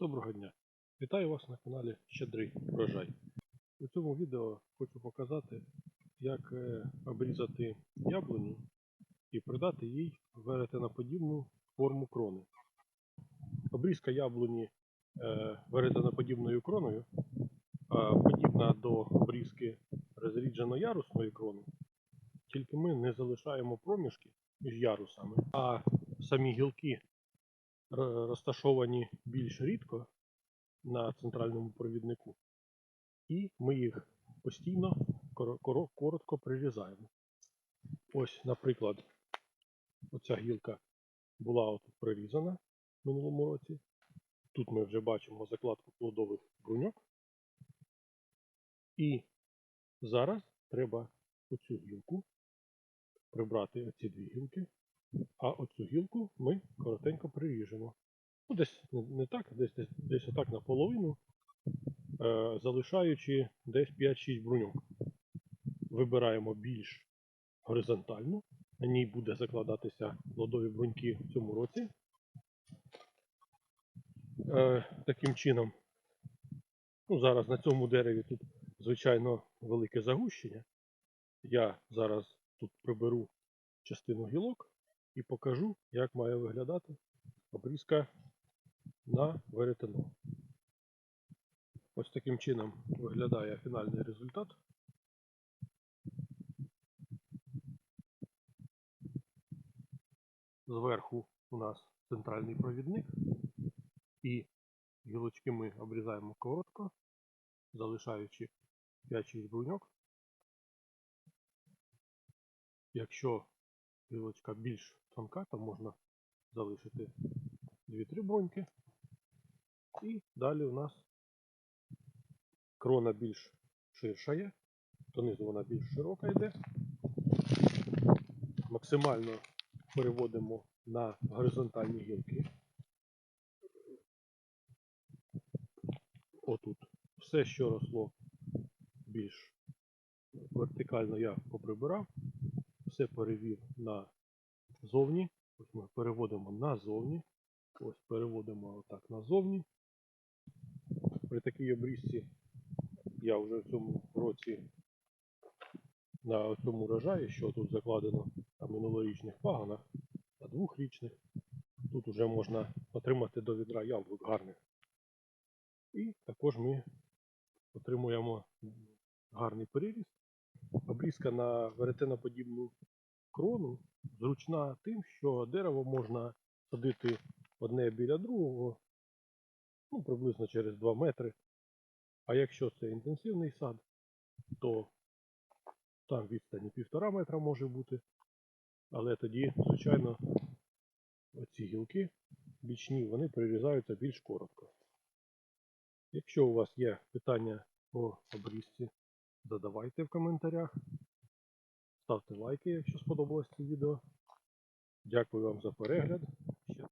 Доброго дня! Вітаю вас на каналі Щедрий врожай. У цьому відео хочу показати, як е, обрізати яблуню і придати їй веретеноподібну форму крони. Обрізка яблуні е, веретеноподібною кроною подібна до обрізки розріджено-ярусної крони, тільки ми не залишаємо проміжки між ярусами, а самі гілки розташовані більш рідко на центральному провіднику, і ми їх постійно коро- коро- коротко прирізаємо. Ось, наприклад, оця гілка була от прирізана в минулому році. Тут ми вже бачимо закладку плодових бруньок. І зараз треба оцю гілку прибрати оці дві гілки, а оцю гілку ми коротенько приріжемо. Ну, десь не, так, десь, десь, десь отак наполовину, е, залишаючи десь 5-6 бруньок. Вибираємо більш горизонтальну. На ній буде закладатися плодові бруньки в цьому році. Е, таким чином, ну, зараз на цьому дереві тут, звичайно, велике загущення. Я зараз тут приберу частину гілок і покажу, як має виглядати обрізка на веретено. Ось таким чином виглядає фінальний результат. Зверху у нас центральний провідник, і гілочки ми обрізаємо коротко, залишаючи 5-6 бруньок. Якщо гілочка більш тонка, то можна залишити 2-3 бруньки. І далі у нас крона більш ширша є, донизу вона більш широка йде. Максимально переводимо на горизонтальні гілки. Отут. Все, що росло більш вертикально, я поприбирав, все перевів на зовні. Ось ми переводимо назовні. Ось переводимо отак назовні. При такій обрізці я вже в цьому році на цьому рожаї, що тут закладено на минулорічних паганах, на двохрічних, тут вже можна отримати до відра яблук гарних. І також ми отримуємо гарний переріст. Обрізка на веретеноподібну крону зручна тим, що дерево можна садити одне біля другого, ну, приблизно через 2 метри. А якщо це інтенсивний сад, то там відстані півтора метра може бути. Але тоді, звичайно, оці гілки бічні, вони прирізаються більш коротко. Якщо у вас є питання по обрізці, задавайте в коментарях. Ставте лайки, якщо сподобалось це відео. Дякую вам за перегляд.